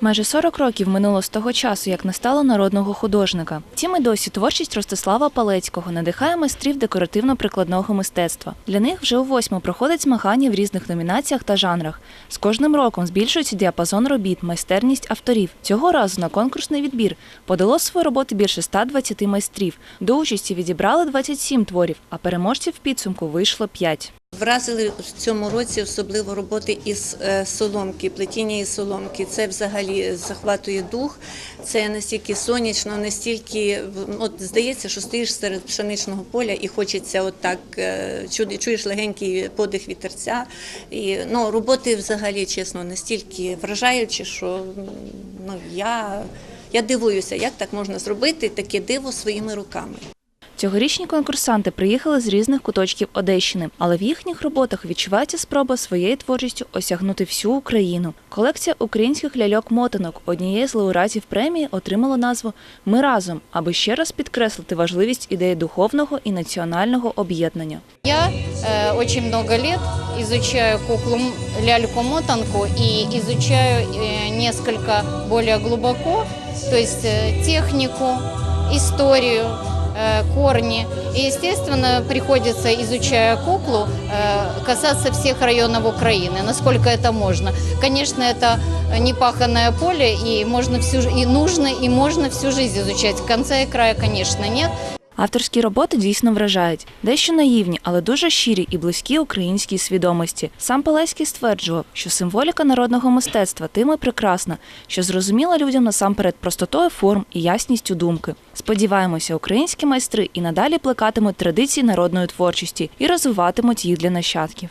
Майже 40 років минуло з того часу, як настало народного художника. Втім, і досі творчість Ростислава Палецького надихає майстрів декоративно-прикладного мистецтва. Для них вже у восьму проходить змагання в різних номінаціях та жанрах. З кожним роком збільшується діапазон робіт, майстерність авторів. Цього разу на конкурсний відбір подало свої роботи більше 120 майстрів. До участі відібрали 27 творів, а переможців в підсумку вийшло 5. Вразили в цьому році особливо роботи із е, соломки, плетіння із соломки. Це взагалі захватує дух. Це настільки сонячно, настільки от здається, що стоїш серед пшеничного поля і хочеться отак е, чу- чуєш легенький подих вітерця. І ну роботи взагалі чесно настільки вражаючі, що ну я, я дивуюся, як так можна зробити таке диво своїми руками. Цьогорічні конкурсанти приїхали з різних куточків Одещини, але в їхніх роботах відчувається спроба своєю творчістю осягнути всю Україну. Колекція українських ляльок-мотанок однієї з лауреатів премії отримала назву Ми разом, аби ще раз підкреслити важливість ідеї духовного і національного об'єднання. Я э, очень много лет изучаю куклу м- ляльку-мотанку и изучаю э, несколько более глубоко, то есть э, технику, историю, э, корни. И, естественно, приходится, изучая куклу, э, касаться всех районов Украины, насколько это можно. Конечно, это непаханное поле, и можно всю, ж- и нужно, и можно всю жизнь изучать. Конца и края, конечно, нет. Авторські роботи дійсно вражають, дещо наївні, але дуже щирі і близькі українській свідомості. Сам Палецький стверджував, що символіка народного мистецтва тим і прекрасна, що зрозуміла людям насамперед простотою форм і ясністю думки. Сподіваємося, українські майстри і надалі плекатимуть традиції народної творчості і розвиватимуть їх для нащадків.